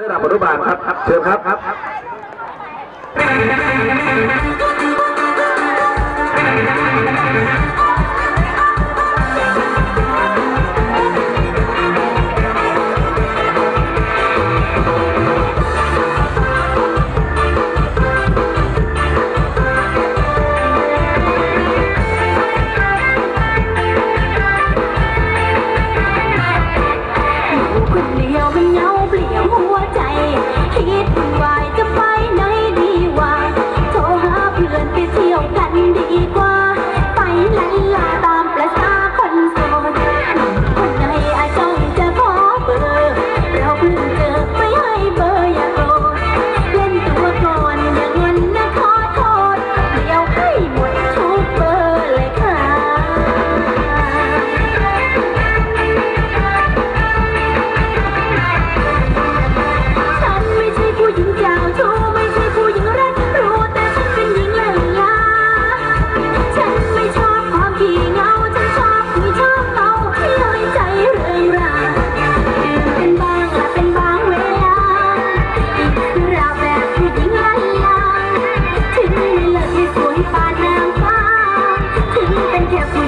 ระดับอนุบาลครับ เชิญครับครับเ can't believe